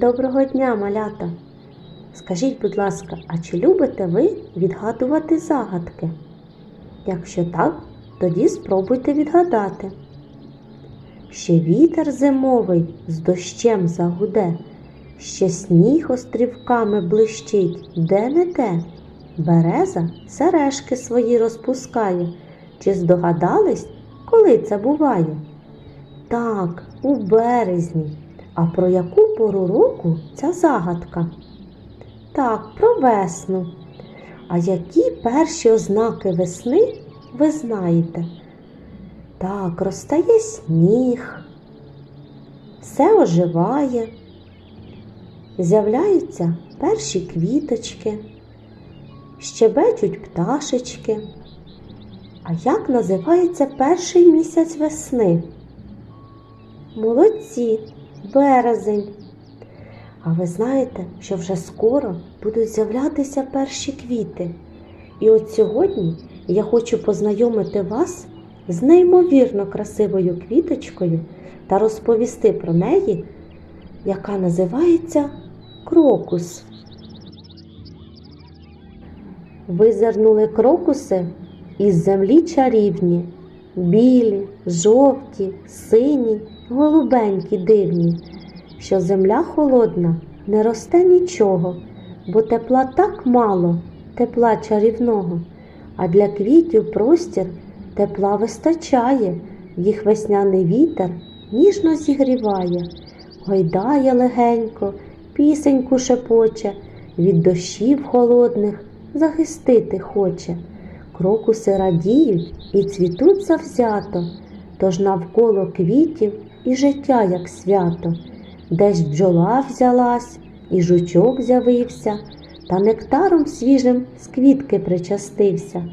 Доброго дня, малята! Скажіть, будь ласка, а чи любите ви відгадувати загадки? Якщо так, тоді спробуйте відгадати. Ще вітер зимовий з дощем загуде, ще сніг острівками блищить, де не те. Береза сережки свої розпускає. Чи здогадались, коли це буває? Так, у березні. А про яку пору року ця загадка? Так, про весну. А які перші ознаки весни ви знаєте? Так, розтає сніг, все оживає, з'являються перші квіточки, щебечуть пташечки. А як називається перший місяць весни? Молодці, березень. А ви знаєте, що вже скоро будуть з'являтися перші квіти. І от сьогодні я хочу познайомити вас з неймовірно красивою квіточкою та розповісти про неї, яка називається крокус. Визирнули крокуси із землі чарівні, білі, жовті, сині, голубенькі дивні, що земля холодна, не росте нічого, бо тепла так мало, тепла чарівного, а для квітів простір тепла вистачає, їх весняний вітер ніжно зігріває, гойдає легенько, пісеньку шепоче, від дощів холодних захистити хоче. Крокуси радіють і цвітуть завзято, тож навколо квітів і життя, як свято, десь бджола взялась, і жучок з'явився, та нектаром свіжим з квітки причастився.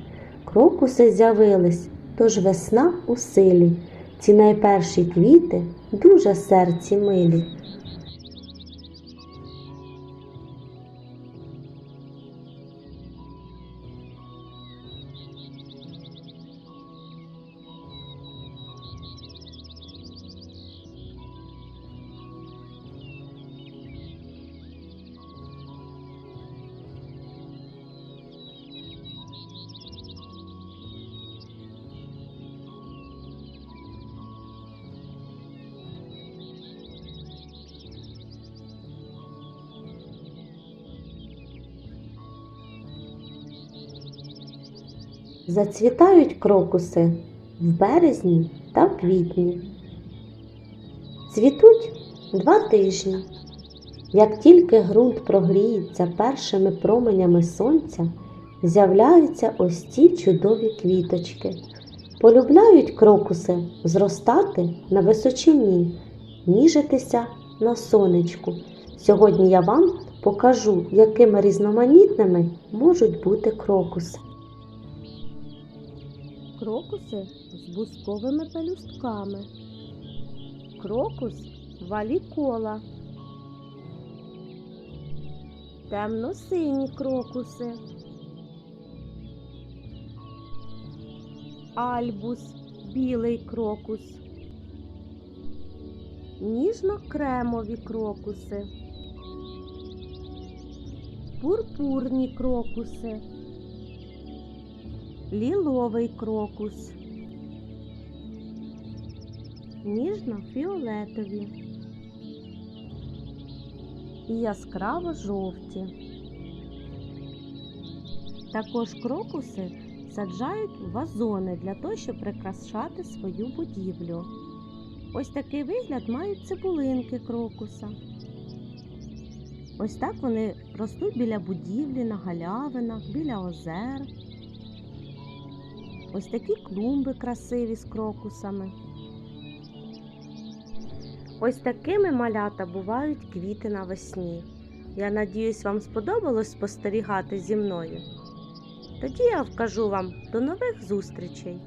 Крокуси з'явились, тож весна у силі. Ці найперші квіти дуже серці милі. Зацвітають крокуси в березні та в квітні. Цвітуть два тижні. Як тільки ґрунт прогріється першими променями сонця, з'являються ось ці чудові квіточки. Полюбляють крокуси зростати на височині, ніжитися на сонечку. Сьогодні я вам покажу, якими різноманітними можуть бути крокуси. Крокуси з бусковими пелюстками. Крокус валікола. Темно-сині крокуси. Альбус білий крокус. Ніжно-кремові крокуси. Пурпурні крокуси ліловий крокус, ніжно-фіолетові і яскраво жовті. Також крокуси саджають вазони для того, щоб прикрашати свою будівлю. Ось такий вигляд мають цибулинки крокуса. Ось так вони ростуть біля будівлі, на галявинах, біля озер. Ось такі клумби красиві з крокусами. Ось такими малята бувають квіти навесні. Я надіюсь, вам сподобалось спостерігати зі мною. Тоді я вкажу вам до нових зустрічей!